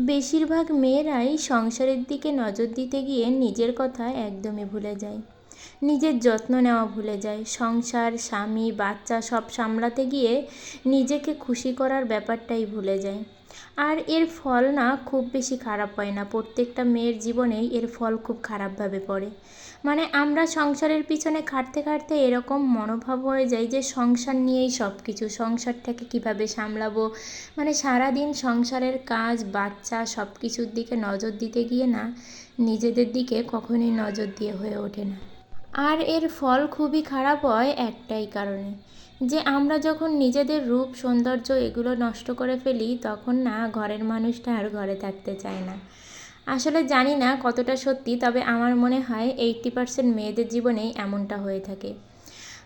বেশিরভাগ মেয়েরাই সংসারের দিকে নজর দিতে গিয়ে নিজের কথা একদমই ভুলে যায়। নিজের যত্ন নেওয়া ভুলে যায়। সংসার, স্বামী, বাচ্চা সব সামলাতে গিয়ে নিজেকে খুশি করার ব্যাপারটাই ভুলে যায়। আর এর ফল না খুব বেশি খারাপ হয় না। প্রত্যেকটা মেয়ের জীবনেই এর ফল খুব খারাপভাবে পড়ে। মানে আমরা সংসারের পিছনে খাটতে খাটতে এরকম মনোভাব হয়ে যায় যে সংসার নিয়েই সব কিছু সংসারটাকে কীভাবে সামলাবো? মানে সারাদিন সংসারের কাজ, বাচ্চা সব কিছুর দিকে নজর দিতে গিয়ে না, নিজেদের দিকে কখনোই নজর দিয়ে হয়ে ওঠে না। আর এর ফল খুবই খারাপ হয় একটাই কারণে, যে আমরা যখন নিজেদের রূপ, সৌন্দর্য এগুলো নষ্ট করে ফেলি, তখন না ঘরের মানুষটা আর ঘরে থাকতে চায় না। আসলে জানি না কতটা সত্যি, তবে আমার মনে হয় এইট্টি পার্সেন্ট মেয়েদের জীবনেই এমনটা হয়ে থাকে।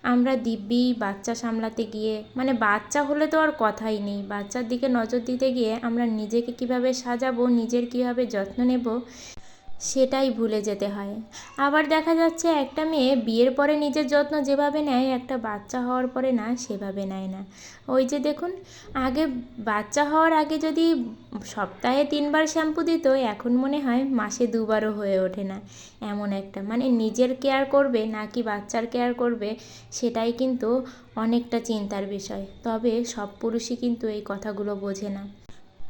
আমরা দিব্যি, বাচ্চা সামলাতে গিয়ে মানে বাচ্চা হলে তো আর কথাই নেই, বাচ্চার দিকে নজর দিতে গিয়ে আমরা নিজেকে কীভাবে সাজাবো, নিজের কীভাবে যত্ন নেব সেটাই ভুলে যেতে হয়। আবার দেখা যাচ্ছে একটা মেয়ে বিয়ের পরে নিজের যত্ন যেভাবে নেয়, একটা বাচ্চা হওয়ার পরে না সেভাবে নেয় না। ওই যে দেখুন, আগে বাচ্চা হওয়ার আগে যদি সপ্তাহে তিনবার শ্যাম্পু দিত, এখন মনে হয় মাসে দুবারও হয়ে ওঠে না এমন একটা। মানে নিজের কেয়ার করবে নাকি বাচ্চার কেয়ার করবে, সেটাই কিন্তু অনেকটা চিন্তার বিষয়। তবে সব পুরুষই কিন্তু এই কথাগুলো বোঝে না।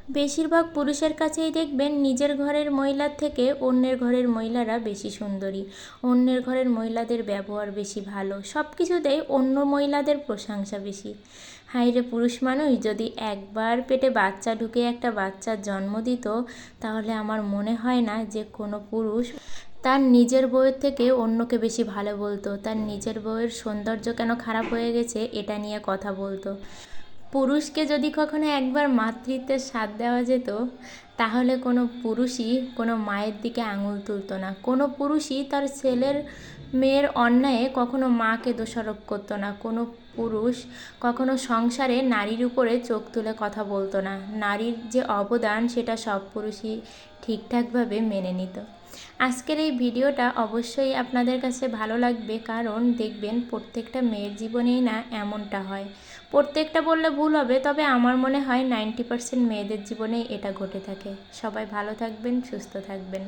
বেশিরভাগ পুরুষের কাছেই দেখবেন নিজের ঘরের মহিলার থেকে অন্যের ঘরের মহিলারা বেশি সুন্দরী, অন্যের ঘরের মহিলাদের ব্যবহার বেশি ভালো সব কিছুতেই অন্য মহিলাদের প্রশংসা বেশি। হাইরে পুরুষ মানুষ, যদি একবার পেটে বাচ্চা ঢুকে একটা বাচ্চার জন্ম দিত, তাহলে আমার মনে হয় না যে কোনো পুরুষ তার নিজের বউয়ের থেকে অন্যকে বেশি ভালো বলতো, তার নিজের বউয়ের সৌন্দর্য কেন খারাপ হয়ে গেছে এটা নিয়ে কথা বলতো। পুরুষকে যদি কখনো একবার মাতৃত্বের স্বাদ দেওয়া যেত, তাহলে কোনো পুরুষই কোনো মায়ের দিকে আঙুল তুলতো না। কোনো পুরুষই তার ছেলের মেয়ের অন্যায়ে কখনো মাকে দোষারোপ করতো না। কোনো পুরুষ কখনো সংসারে নারীর উপরে চোখ তুলে কথা বলতো না। নারীর যে অবদান, সেটা সব পুরুষই ঠিকঠাকভাবে মেনে নিত। আজকের এই ভিডিওটা অবশ্যই আপনাদের কাছে ভালো লাগবে, কারণ দেখবেন প্রত্যেকটা মেয়ের জীবনেই না এমনটা হয়। প্রত্যেকটা বললে ভুল হবে, তবে আমার মনে হয় নাইনটি পার্সেন্ট মেয়েদের জীবনেই এটা ঘটে থাকে। সবাই ভালো থাকবেন, সুস্থ থাকবেন।